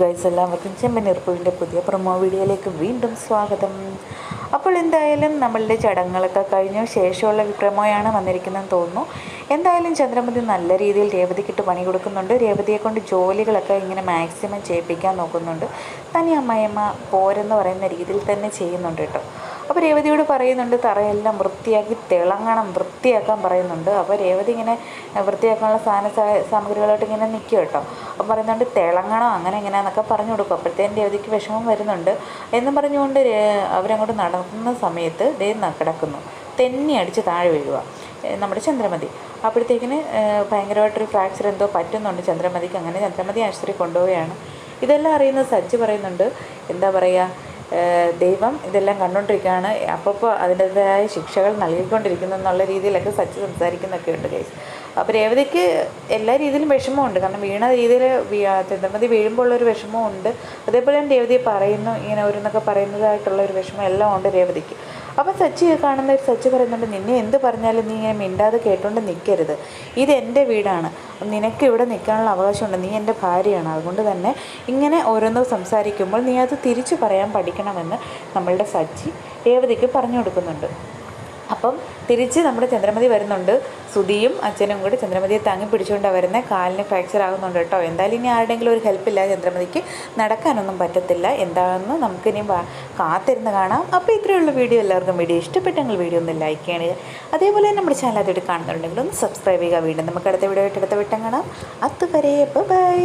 Guys എല്ലാവർക്കും ചെമ്പനിർപ്പുവിന്റെ പുതിയ promo വീഡിയോയിലേക്ക് വീണ്ടും സ്വാഗതം. അപ്പോൾ എന്തായാലും നമ്മളുടെ ചടങ്ങുകളൊക്കെ കഴിഞ്ഞ. ശേഷമുള്ള പ്രൊമോയാണ് വന്നിരിക്കുന്നതെന്ന് തോന്നുന്നു. എന്തായാലും ചന്ദ്രമതി നല്ല രീതിയിൽ രേവതിക്കിട്ട് പണി കൊടുക്കുന്നുണ്ട്. രേവതിയെ കൊണ്ട് ജോലികളൊക്കെ ഇങ്ങനെ മാക്സിമം ചെയ്യിപ്പിക്കാൻ നോക്കുന്നുണ്ട്. തനി അമ്മയമ്മ പോരെന്ന് പറയുന്ന രീതിയിൽ തന്നെ ചെയ്യുന്നുണ്ട് കേട്ടോ. അപ്പോൾ രേവതിയോട് പറയുന്നുണ്ട് തറയെല്ലാം വൃത്തിയാക്കി തിളങ്ങണം വൃത്തിയാക്കാൻ പറയുന്നുണ്ട്. അപ്പോൾ രേവതി ഇങ്ങനെ വൃത്തിയാക്കാനുള്ള സാധന സാമഗ്രികളായിട്ട് ഇങ്ങനെ നിൽക്കും കേട്ടോ. അപ്പം പറയുന്നുണ്ട് തിളങ്ങണം അങ്ങനെ ഇങ്ങനെയെന്നൊക്കെ പറഞ്ഞു കൊടുക്കും. അപ്പോഴത്തേനും രേവതിക്ക് വിഷമം വരുന്നുണ്ട്. എന്നും പറഞ്ഞുകൊണ്ട് അവരങ്ങോട്ട് നടക്കുന്ന സമയത്ത് ദേ കിടക്കുന്നു. തെന്നി അടിച്ച് താഴെ വീഴുക നമ്മുടെ ചന്ദ്രമതി. അപ്പോഴത്തേക്കിന് ഭയങ്കരമായിട്ടൊരു ഫ്രാക്ചർ എന്തോ പറ്റുന്നുണ്ട് ചന്ദ്രമതിക്ക്. അങ്ങനെ ചന്ദ്രമതി ആശുപത്രി കൊണ്ടുപോവുകയാണ്. ഇതെല്ലാം അറിയുന്ന സജ്ജ് പറയുന്നുണ്ട് എന്താ പറയുക ദൈവം ഇതെല്ലാം കണ്ടുകൊണ്ടിരിക്കുകയാണ് അപ്പോൾ അതിന്റെതായ ശിക്ഷകൾ നൽകിക്കൊണ്ടിരിക്കുന്നു എന്നുള്ള രീതിയിലൊക്കെ സച്ച് സംസാരിക്കുന്നൊക്കെ ഉണ്ട് കേസ് അപ്പോൾ രേവതിക്ക് എല്ലാ രീതിയിലും വിഷമമുണ്ട്. കാരണം വീണ രീതിയിൽ ചന്ദ്രമതി വീഴുമ്പോൾ ഉള്ളൊരു വിഷമമുണ്ട്. അതേപോലെ തന്നെ രേവതി പറയുന്നു ഇങ്ങനെ ഓരോന്നൊക്കെ പറയുന്നതായിട്ടുള്ള ഒരു വിഷമം എല്ലാം ഉണ്ട് രേവതിക്ക്. അപ്പം സച്ചി കാണുന്ന ഒരു സച്ചി പറയുന്നുണ്ട് നിന്നെ എന്ത് പറഞ്ഞാലും നീ ഇങ്ങനെ മിണ്ടാതെ കേട്ടുകൊണ്ട് നിൽക്കരുത് ഇത് എന്റെ വീടാണ്. നിനക്ക് ഇവിടെ നിൽക്കാനുള്ള അവകാശമുണ്ട്. നീ എന്റെ ഭാര്യയാണ്. അതുകൊണ്ട് തന്നെ ഇങ്ങനെ ഓരോന്ന് സംസാരിക്കുമ്പോൾ നീ അത് തിരിച്ചു പറയാൻ പഠിക്കണമെന്ന് നമ്മളുടെ സച്ചി രേവതിക്ക് പറഞ്ഞു കൊടുക്കുന്നുണ്ട്. അപ്പം തിരിച്ച് നമ്മുടെ ചന്ദ്രമതി വരുന്നുണ്ട്. സുധിയും അച്ഛനും കൂടി ചന്ദ്രമതിയെ താങ്ങി പിടിച്ചുകൊണ്ടാണ് വരുന്നത് കാലിന് ഫ്രാക്ചർ ആകുന്നുണ്ട് കേട്ടോ. എന്തായാലും ഇനി ആരുടെങ്കിലും ഒരു ഹെൽപ്പില്ല ചന്ദ്രമതിക്ക് നടക്കാനൊന്നും പറ്റത്തില്ല. എന്താണെന്ന് നമുക്കിനി കാത്തിരുന്ന് കാണാം. അപ്പോൾ ഇത്രയുള്ള വീഡിയോ. എല്ലാവർക്കും വീഡിയോ ഇഷ്ടപ്പെട്ടെങ്കിൽ വീഡിയോ ഒന്ന് ലൈക്ക് ചെയ്യണേ. അതേപോലെ നമ്മുടെ ചാനൽ അതിട്ട് കാണുന്നുണ്ടെങ്കിൽ ഒന്ന് സബ്സ്ക്രൈബ് ചെയ്യുക. വീണ്ടും നമുക്ക് അടുത്ത വീഡിയോ ആയിട്ട് അടുത്ത വിട്ടം കാണാം. അതുവരെ ബൈ